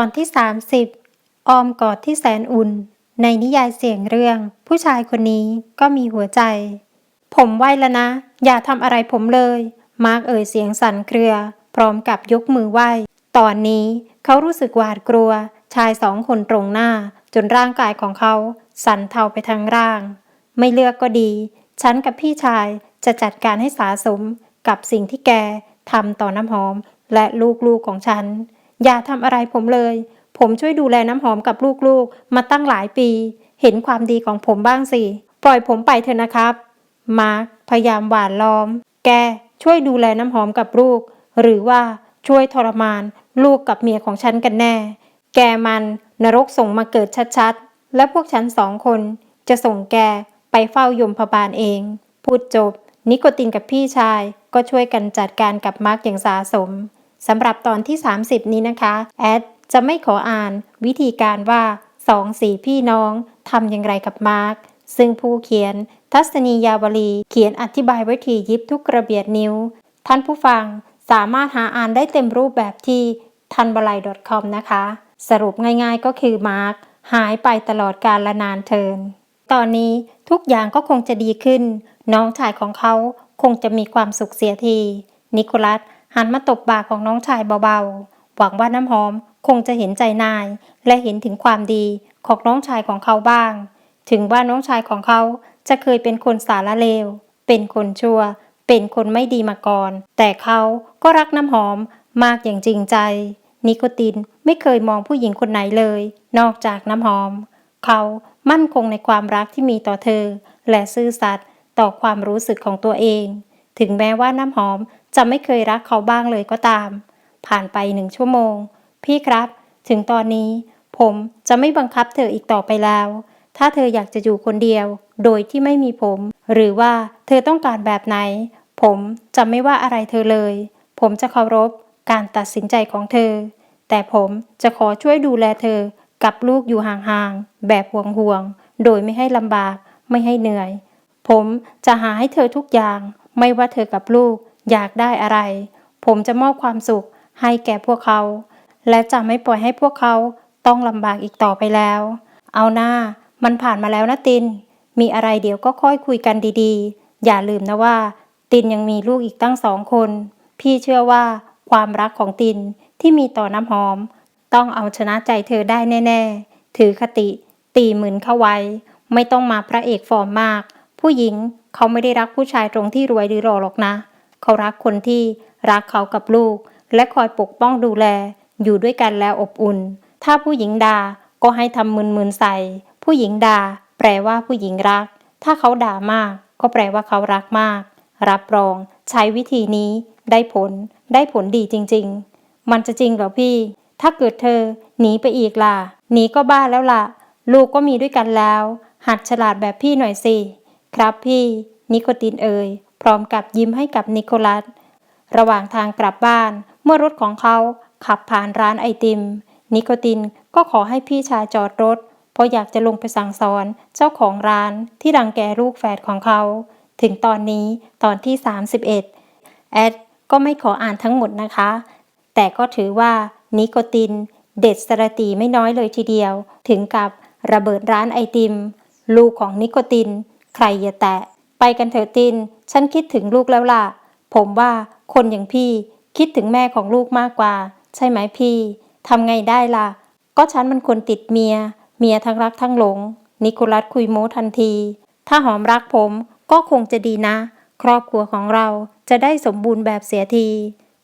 อนที่ 30 ออมกอดที่แสนอุ่น ในนิยายเสียงเรื่อง ผู้ชายคนนี้ก็มีหัวใจ ผมไหวแล้วนะ อย่าทำอะไรผมเลย มาร์กเอ่ยเสียงสั่นเครือ พร้อมกับยกมือไหวตอนนี้เขารู้สึกหวาดกลัว ชายสองคนตรงหน้า จนร่างกายของเขา สั่นเทาไปทั้งร่าง ไม่เลือกก็ดี ฉันกับพี่ชายจะจัดการให้สาสมกับสิ่งที่แกทำต่อน้ำหอมและลูกๆของฉัน อย่าทำอะไรผมเลย ผมช่วยดูแลน้ำหอมกับลูกๆ มาตั้งหลายปี เห็นความดีของผมบ้างสิ ปล่อยผมไปเถอะนะครับ มาร์คพยายามหวานล้อม แกช่วยดูแลน้ำหอมกับลูก หรือว่าช่วยทรมานลูกกับเมียของฉันกันแน่ แกมันนรกส่งมาเกิดชัดๆ และพวกฉันสองคนจะส่งแกไปเฝ้ายมพบาลเอง พูดจบ นิโคตินกับพี่ชายก็ช่วยกันจัดการกับมาร์กอย่างสาสม สำหรับตอนที่ 30 นี้นะคะ แอดจะไม่ขออ่านวิธีการว่าสองสี่พี่น้องทำอย่างไรกับมาร์กซึ่งผู้เขียน ทัศนียาวลี เขียนอธิบายว้ทียิบทุกกระเบียดนิ้ว ท่านผู้ฟังสามารถหาอ่านได้เต็มรูปแบบที่ทันบลาย .com นะคะ สรุปง่ายๆก็คือมาร์กหายไปตลอดกาลนานเทิน ตอนนี้ทุกอย่างก็คงจะดีขึ้น น้องชายของเขาคงจะมีความสุขเสียที นิโคลัส หันมาตบบ่าของน้องชายเบาๆ หวังว่าน้ำหอมคงจะเห็นใจนาย และเห็นถึงความดีของน้องชายของเขาบ้าง ถึงว่าน้องชายของเขาจะเคยเป็นคนสารเลว เป็นคนชั่ว เป็นคนไม่ดีมาก่อน แต่เขาก็รักน้ำหอมมากอย่างจริงใจ นิโคตินไม่เคยมองผู้หญิงคนไหนเลย นอกจากน้ำหอม เขามั่นคงในความรักที่มีต่อเธอ และซื่อสัตย์ต่อความรู้สึกของตัวเอง ถึงแม้ว่าน้ำหอม จะไม่เคยรักเขาบ้างเลยก็ตาม ผ่านไปหนึ่งชั่วโมง พี่ครับ ถึงตอนนี้ ผมจะไม่บังคับเธออีกต่อไปแล้ว ถ้าเธออยากจะอยู่คนเดียว โดยที่ไม่มีผม หรือว่าเธอต้องการแบบไหน ผมจะไม่ว่าอะไรเธอเลย ผมจะเคารพการตัดสินใจของเธอ แต่ผมจะขอช่วยดูแลเธอกับลูกอยู่ห่างๆ แบบห่วงๆ โดยไม่ให้ลำบาก ไม่ให้เหนื่อย ผมจะหาให้เธอทุกอย่าง ไม่ว่าเธอกับลูก อยากได้อะไร ผมจะมอบความสุขให้แก่พวกเขา และจะไม่ปล่อยให้พวกเขาต้องลำบากอีกต่อไปแล้ว เอาหน้า มันผ่านมาแล้วนะติน มีอะไรเดี๋ยวก็ค่อยคุยกันดีๆ อย่าลืมนะว่า ตินยังมีลูกอีกตั้งสองคน พี่เชื่อว่าความรักของตินที่มีต่อน้ำหอม ต้องเอาชนะใจเธอได้แน่ๆ ถือคติ ตีหมื่นเข้าไว้ ไม่ต้องมาพระเอกฟอร์มมาก ผู้หญิงเขาไม่ได้รักผู้ชายตรงที่รวยหรือหล่อหรอกนะ เขารักคนที่รักเขากับลูก และคอยปกป้องดูแล อยู่ด้วยกันแล้วอบอุ่น ถ้าผู้หญิงด่าก็ให้ทำมึนๆใส่ ผู้หญิงด่าแปลว่าผู้หญิงรัก ถ้าเขาด่ามาก ก็แปลว่าเขารักมาก รับรอง ใช้วิธีนี้ ได้ผล ได้ผลดีจริง ๆ มันจะจริงเหรอพี่ ถ้าเกิดเธอหนีไปอีกล่ะหนีก็บ้าแล้วล่ะ ลูกก็มีด้วยกันแล้ว หัดฉลาดแบบพี่หน่อยสิ ครับพี่ นิโคตินเอ่ย พร้อมกับยิ้มให้กับนิโคลัส ระหว่างทางกลับบ้าน เมื่อรถของเขาขับผ่านร้านไอติม นิโคตินก็ขอให้พี่ชายจอดรถ เพราะอยากจะลงไปสั่งสอนเจ้าของร้านที่รังแกลูกแฝดของเขา ถึงตอนนี้ตอนที่ 31 แอดก็ไม่ขออ่านทั้งหมดนะคะ แต่ก็ถือว่านิโคตินเด็ดสรตีไม่น้อยเลยทีเดียว ถึงกับระเบิดร้านไอติม ลูกของนิโคติน ใครอย่าแตะ ไปกันเถอะติน ฉันคิดถึงลูกแล้วล่ะ ผมว่าคนอย่างพี่คิดถึงแม่ของลูกมากกว่า ใช่ไหมพี่ทำไงได้ล่ะ ก็ฉันมันคนติดเมีย เมียทั้งรักทั้งหลง นิโคลัสคุยโม้ทันที ถ้าหอมรักผมก็คงจะดีนะ ครอบครัวของเราจะได้สมบูรณ์แบบเสียที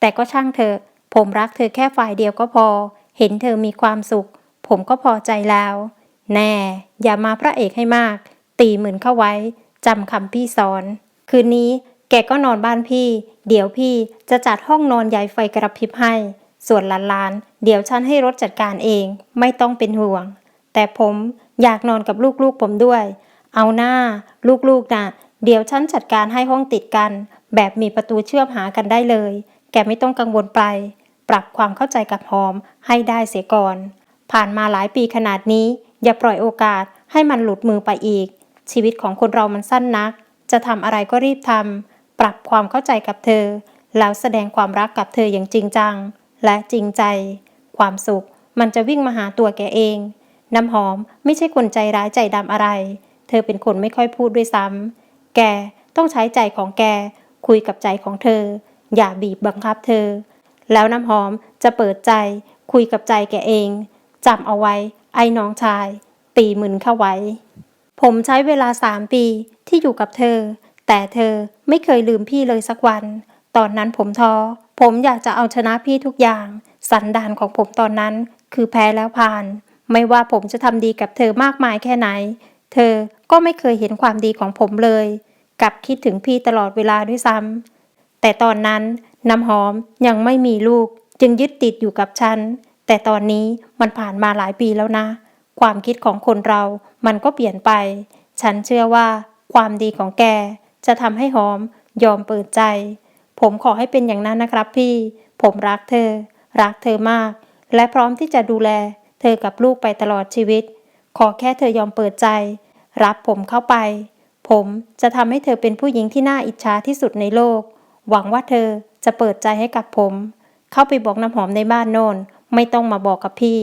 แต่ก็ช่างเถอะ ผมรักเธอแค่ฝ่ายเดียวก็พอ เห็นเธอมีความสุข ผมก็พอใจแล้ว แน่ อย่ามาพระเอกให้มาก ตีเหมือนเข้าไว้จำคำพี่สอน คืนนี้แกก็นอนบ้านพี่ เดี๋ยวพี่จะจัดห้องนอนใหญ่ไฟกระพริบให้ ส่วนหลานๆ เดี๋ยวฉันให้รถจัดการเอง ไม่ต้องเป็นห่วง แต่ผมอยากนอนกับลูกๆผมด้วย เอาหน้า ลูกๆนะ่ะเดี๋ยวฉันจัดการให้ห้องติดกัน แบบมีประตูเชื่อมหากันได้เลย แกไม่ต้องกังวลไป ปรับความเข้าใจกับหอมให้ได้เสียก่อน ผ่านมาหลายปีขนาดนี้ อย่าปล่อยโอกาสให้มันหลุดมือไปอีก ชีวิตของคนเรามันสั้นนัก จะทำอะไรก็รีบทำปรับความเข้าใจกับเธอ แล้วแสดงความรักกับเธออย่างจริงจัง และจริงใจ ความสุขมันจะวิ่งมาหาตัวแกเอง น้ำหอมไม่ใช่คนใจร้ายใจดำอะไร เธอเป็นคนไม่ค่อยพูดด้วยซ้ำแกต้องใช้ใจของแก คุยกับใจของเธอ อย่าบีบบังคับเธอ แล้วน้ำหอมจะเปิดใจ คุยกับใจแกเองจำเอาไว้ ไอ้น้องชาย ตีมึนเข้าไว้ ผมใช้เวลาสามปีที่อยู่กับเธอ แต่เธอไม่เคยลืมพี่เลยสักวัน ตอนนั้นผมท้อ ผมอยากจะเอาชนะพี่ทุกอย่าง สันดานของผมตอนนั้น คือแพ้แล้วผ่าน ไม่ว่าผมจะทำดีกับเธอมากมายแค่ไหน เธอก็ไม่เคยเห็นความดีของผมเลย กลับคิดถึงพี่ตลอดเวลาด้วยซ้ำแต่ตอนนั้นน้ำหอมยังไม่มีลูก จึงยึดติดอยู่กับฉัน แต่ตอนนี้มันผ่านมาหลายปีแล้วนะ ความคิดของคนเรามันก็เปลี่ยนไป ฉันเชื่อว่า ความดีของแก จะทำให้หอม ยอมเปิดใจ ผมขอให้เป็นอย่างนั้นนะครับพี่ ผมรักเธอ รักเธอมาก และพร้อมที่จะดูแล เธอกับลูกไปตลอดชีวิต ขอแค่เธอยอมเปิดใจ รับผมเข้าไป ผมจะทำให้เธอเป็นผู้หญิงที่น่าอิจฉาที่สุดในโลก หวังว่าเธอจะเปิดใจให้กับผม เข้าไปบอกน้ำหอมในบ้านโน่นไม่ต้องมาบอกกับพี่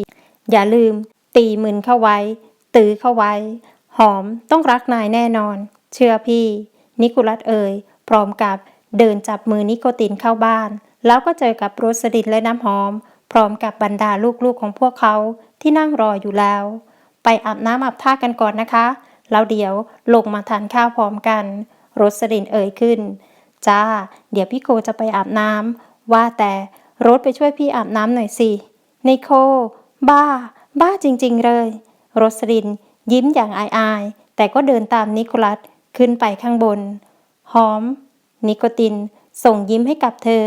อย่าลืม ตีมืนเข้าไว้ ตื้อเข้าไว้ หอมต้องรักนายแน่นอน เชื่อพี่ นิโคลัสเอ่ย พร้อมกับเดินจับมือนิโคตินเข้าบ้าน แล้วก็เจอกับโรสดินและน้ำหอม พร้อมกับบรรดาลูกๆของพวกเขาที่นั่งรออยู่แล้ว ไปอาบน้ำอาบท่ากันก่อนนะคะ แล้วเดี๋ยวลงมาทานข้าวพร้อมกันโรสลินเอ่ยขึ้น จ้า เดี๋ยวพี่โคจะไปอาบน้ำว่าแต่รถไปช่วยพี่อาบน้ำหน่อยสิไนโค บ้า บ้าจริง ๆ เลย โรสลิน ยิ้มอย่างอายๆ แต่ก็เดินตามนิโคลัสขึ้นไปข้างบน หอม นิโคติน ส่งยิ้มให้กับเธอ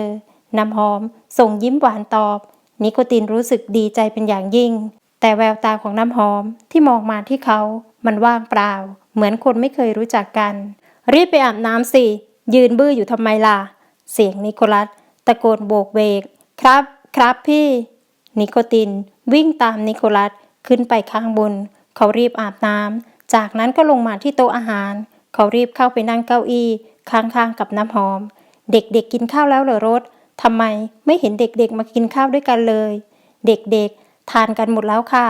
น้ำหอม ส่งยิ้มหวานตอบ นิโคตินรู้สึกดีใจเป็นอย่างยิ่ง แต่แววตาของน้ำหอมที่มองมาที่เขา มันว่างเปล่า เหมือนคนไม่เคยรู้จักกัน รีบไปอาบน้ำสิ ยืนบื้ออยู่ทำไมล่ะ เสียงนิโคลัสตะโกนโบกเวก ครับ ครับพี่ นิโคติน วิ่งตามนิโคลัสขึ้นไปข้างบน เขารีบอาบน้ำ จากนั้นก็ลงมาที่โต๊ะอาหาร เขารีบเข้าไปนั่งเก้าอี้ข้างๆกับน้ำหอม เด็กๆกินข้าวแล้วเหรอรถทำไมไม่เห็นเด็กๆมากินข้าวด้วยกันเลย เด็กๆ ทานกันหมดแล้วค่ะ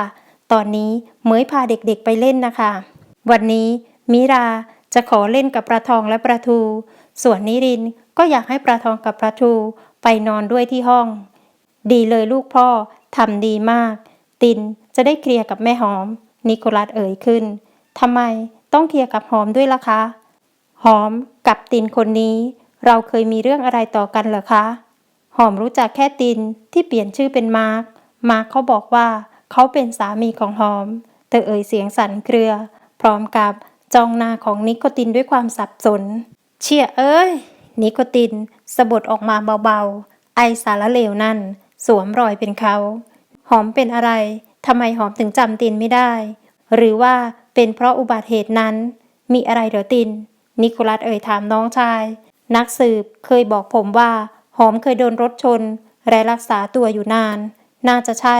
ตอนนี้เหมยพาเด็กๆไปเล่นนะคะ วันนี้มิราจะขอเล่นกับปลาทองและปลาทู ส่วนนิรินก็อยากให้ปลาทองกับปลาทูไปนอนด้วยที่ห้อง ดีเลยลูกพ่อ ทำดีมาก ตินจะได้เคลียร์กับแม่หอม นิโคลัสเอ่ยขึ้นทำไมต้องเคลียร์กับหอมด้วยล่ะคะ หอมกับตินคนนี้ เราเคยมีเรื่องอะไรต่อกันเหรอคะ หอมรู้จักแค่ตินที่เปลี่ยนชื่อเป็นมาร์ค มาร์คเขาบอกว่าเขาเป็นสามีของหอม เธอเอ่ยเสียงสั่นเครือ พร้อมกับจ้องหน้าของนิโคตินด้วยความสับสน เชี่ยเอ้ย นิโคตินสะบดออกมาเบาๆ ไอสารเลวนั่น สวมรอยเป็นเขา หอมเป็นอะไรทำไมหอมถึงจำตินไม่ได้ หรือว่าเป็นเพราะอุบัติเหตุนั้น มีอะไรเหรอติน นิโคลัสเอ่ยถามน้องชาย นักสืบเคยบอกผมว่า หอมเคยโดนรถชน และรักษาตัวอยู่นาน น่าจะใช่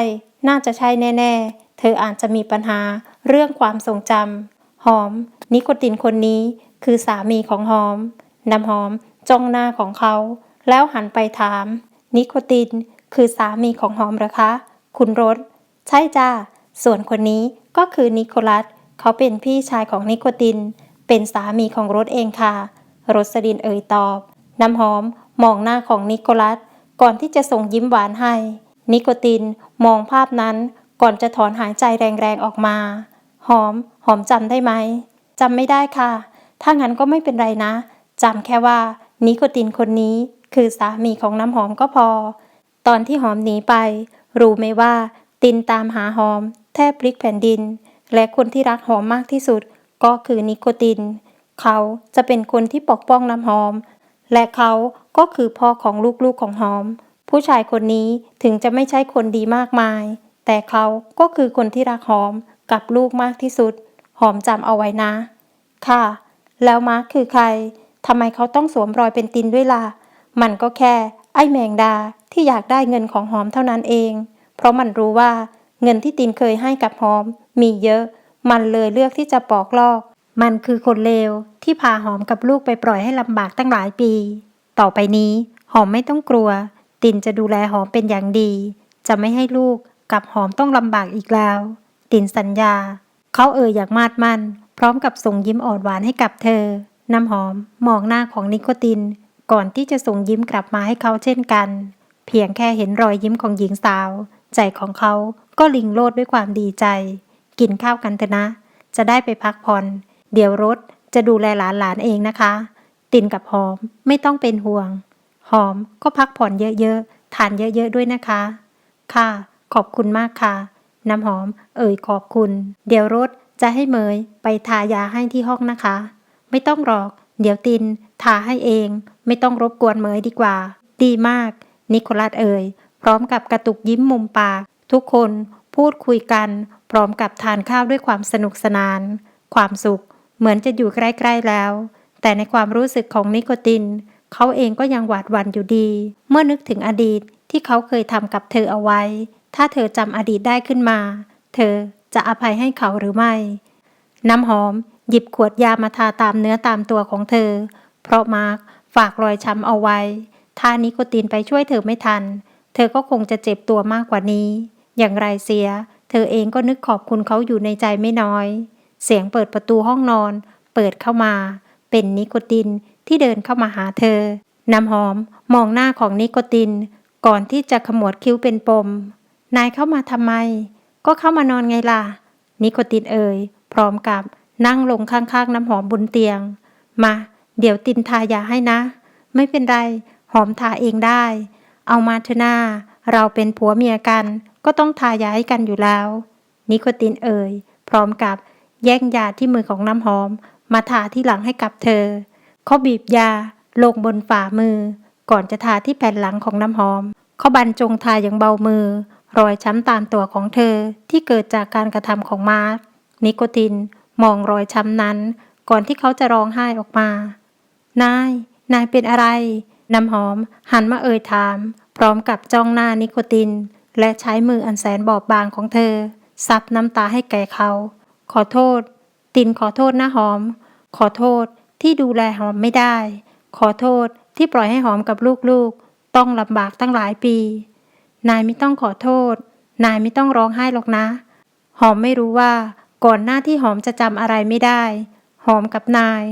น่าจะใช่แน่ ๆ เธออาจจะมีปัญหาเรื่องความทรงจำหอม นิโคตินคนนี้คือสามีของหอม น้ำหอมจ้องหน้าของเขา แล้วหันไปถาม นิโคติน คือสามีของหอมหรอคะ คุณรถใช่จ้า ส่วนคนนี้ก็คือนิโคลัส เขาเป็นพี่ชายของนิโคติน เป็นสามีของรถเองค่ะ รสดินเอ่ยตอบ น้ำหอมมองหน้าของนิโคลัส ก่อนที่จะส่งยิ้มหวานให้ นิโคตินมองภาพนั้นก่อนจะถอนหายใจแรงๆออกมา หอม หอมจำได้ไหมจำไม่ได้ค่ะ ถ้างั้นก็ไม่เป็นไรนะจำแค่ว่านิโคตินคนนี้คือสามีของน้ำหอมก็พอ ตอนที่หอมหนีไป รู้ไหมว่า ตินตามหาหอม แทบพลิกแผ่นดิน และคนที่รักหอมมากที่สุด ก็คือนิโคติน เขาจะเป็นคนที่ปกป้องน้ำหอม และเขาก็คือพ่อของลูกๆของหอม ผู้ชายคนนี้ถึงจะไม่ใช่คนดีมากมาย แต่เขาก็คือคนที่รักหอมกับลูกมากที่สุด หอมจำเอาไว้นะ ค่ะ แล้วมาร์คคือใครทำไมเขาต้องสวมรอยเป็นตินด้วยล่ะ มันก็แค่ ไอ้แมงดา ที่อยากได้เงินของหอมเท่านั้นเอง เพราะมันรู้ว่าเงินที่ตินเคยให้กับหอม มีเยอะ มันเลยเลือกที่จะปอกลอก มันคือคนเลวที่พาหอมกับลูกไปปล่อยให้ลำบากตั้งหลายปี ต่อไปนี้ หอมไม่ต้องกลัว ตินจะดูแลหอมเป็นอย่างดี จะไม่ให้ลูกกับหอมต้องลำบากอีกแล้ว ตินสัญญา เขาเอ่ยอย่างมาดมั่น พร้อมกับส่งยิ้มอ่อนหวานให้กับเธอ น้ำหอมมองหน้าของนิโคติน ก่อนที่จะส่งยิ้มกลับมาให้เขาเช่นกัน เพียงแค่เห็นรอยยิ้มของหญิงสาว ใจของเขาก็ลิงโลดด้วยความดีใจ กินข้าวกันเถอะนะ จะได้ไปพักผ่อน เดี๋ยวรถจะดูแลหลานๆเองนะคะ ตินกับหอมไม่ต้องเป็นห่วง หอมก็พักผ่อนเยอะๆ ทานเยอะๆด้วยนะคะ ค่ะ ขอบคุณมากค่ะ น้ำหอม เอ่ยขอบคุณ เดี๋ยวรถจะให้เมยไปทายาให้ที่ห้องนะคะ ไม่ต้องหรอก เดี๋ยวตินทาให้เอง ไม่ต้องรบกวนเมยดีกว่า ดีมาก นิโคลัสเอ่ย พร้อมกับกระตุกยิ้มมุมปาก ทุกคนพูดคุยกัน พร้อมกับทานข้าวด้วยความสนุกสนาน ความสุขเหมือนจะอยู่ใกล้ๆแล้ว แต่ในความรู้สึกของนิโคติน เขาเองก็ยังหวาดหวั่นอยู่ดี เมื่อนึกถึงอดีตที่เขาเคยทำกับเธอเอาไว้ ถ้าเธอจำอดีตได้ขึ้นมา เธอจะอภัยให้เขาหรือไม่ น้ำหอมหยิบขวดยามาทาตามเนื้อตามตัวของเธอ เพราะมาร์คฝากรอยช้ำเอาไว้ ถ้านิโคตินไปช่วยเธอไม่ทัน เธอก็คงจะเจ็บตัวมากกว่านี้ อย่างไรเสีย เธอเองก็นึกขอบคุณเขาอยู่ในใจไม่น้อย เสียงเปิดประตูห้องนอน เปิดเข้ามา เป็นนิโคตินที่เดินเข้ามาหาเธอ น้ำหอมมองหน้าของนิโคติน ก่อนที่จะขมวดคิ้วเป็นปม นายเข้ามาทำไม ก็เข้ามานอนไงล่ะ นิโคตินเอ่ย พร้อมกับนั่งลงข้างๆน้ำหอมบนเตียง มา เดี๋ยวตินทายาให้นะ ไม่เป็นไร หอมทาเองได้ เอามาเถอะหน้า เราเป็นผัวเมียกัน ก็ต้องทายาให้กันอยู่แล้ว นิโคตินเอ่ย พร้อมกับแย่งยาที่มือของน้ำหอม มาทาที่หลังให้กับเธอ เขาบีบยาลงบนฝ่ามือ ก่อนจะทาที่แผ่นหลังของน้ำหอม เขาบรรจงทาอย่างเบามือ รอยช้ำตามตัวของเธอที่เกิดจากการกระทำของมาร์คนิโคตินมองรอยช้ำนั้น ก่อนที่เขาจะร้องไห้ออกมา นาย นายเป็นอะไร น้ำหอมหันมาเอ่ยถาม พร้อมกับจ้องหน้านิโคติน และใช้มืออันแสนบอบบางของเธอ ซับน้ำตาให้แก่เขา ขอโทษ ตินขอโทษนะหอม ขอโทษที่ดูแลหอมไม่ได้ ขอโทษที่ปล่อยให้หอมกับลูกๆ ต้องลำบากตั้งหลายปี นายไม่ต้องขอโทษ นายไม่ต้องร้องไห้หรอกนะ หอมไม่รู้ว่าก่อนหน้าที่หอมจะจำอะไรไม่ได้ หอมกับนาย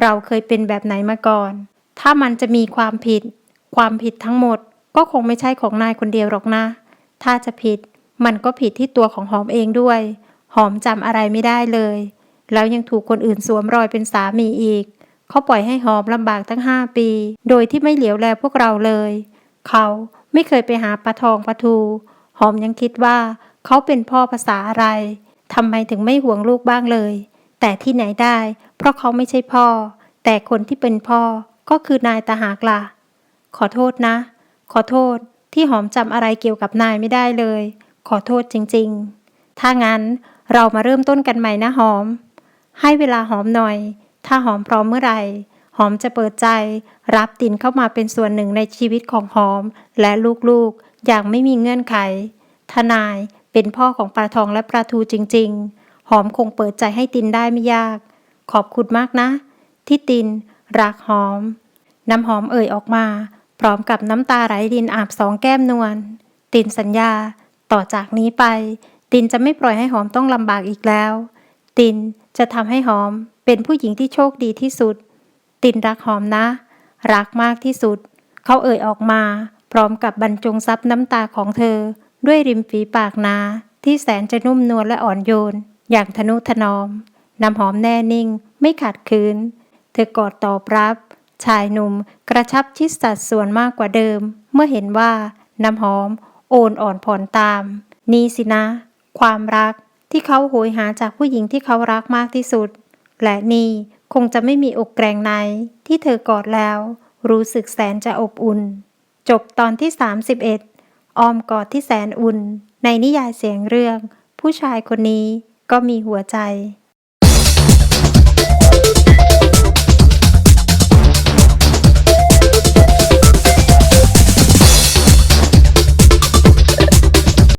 เราเคยเป็นแบบไหนมาก่อน ถ้ามันจะมีความผิด ความผิดทั้งหมด ก็คงไม่ใช่ของนายคนเดียวหรอกนะ ถ้าจะผิด มันก็ผิดที่ตัวของหอมเองด้วย หอมจำอะไรไม่ได้เลย แล้วยังถูกคนอื่นสวมรอยเป็นสามีอีก เขาปล่อยให้หอมลำบากตั้งห้าปี โดยที่ไม่เหลียวแลพวกเราเลย เขาไม่เคยไปหาปลาทองปลาทู หอมยังคิดว่า เขาเป็นพ่อภาษาอะไรทำไมถึงไม่ห่วงลูกบ้างเลย แต่ที่ไหนได้ เพราะเขาไม่ใช่พ่อ แต่คนที่เป็นพ่อ ก็คือนายตาหากล่ะ ขอโทษนะ ขอโทษที่หอมจำอะไรเกี่ยวกับนายไม่ได้เลย ขอโทษจริงๆ ถ้างั้นเรามาเริ่มต้นกันใหม่นะหอม ให้เวลาหอมหน่อย ถ้าหอมพร้อมเมื่อไหร่ หอมจะเปิดใจ รับตินเข้ามาเป็นส่วนหนึ่งในชีวิตของหอม และลูกๆ อย่างไม่มีเงื่อนไข ทนายเป็นพ่อของปลาทองและปลาทูจริง ๆ หอมคงเปิดใจให้ตินได้ไม่ยาก ขอบคุณมากนะ ที่ติน รักหอม น้ำหอมเอ่ยออกมา พร้อมกับน้ำตาไหลดินอาบสองแก้มนวลตินสัญญา ต่อจากนี้ไป ตินจะไม่ปล่อยให้หอมต้องลำบากอีกแล้ว ตินจะทำให้หอมเป็นผู้หญิงที่โชคดีที่สุด ตินรักหอมนะ รักมากที่สุด เขาเอ่ยออกมา พร้อมกับบรรจงซับน้ำตาของเธอ ด้วยริมฝีปากนา ที่แสนจะนุ่มนวลและอ่อนโยน อย่างทนุถนอม น้ำหอมแน่นิ่ง ไม่ขัดขืน เธอกอดตอบรับ ชายหนุ่มกระชับชิดสัดส่วนมากกว่าเดิม เมื่อเห็นว่าน้ำหอม โอนอ่อนผ่อนตาม นี่สินะ ความรักที่เขาโหยหาจากผู้หญิงที่เขารักมากที่สุด และนี่คงจะไม่มีอกแกรงในที่เธอกอดแล้ว รู้สึกแสนจะอบอุ่น จบตอนที่ 31 ออมกอดที่แสนอุ่น ในนิยายเสียงเรื่อง ผู้ชายคนนี้ก็มีหัวใจ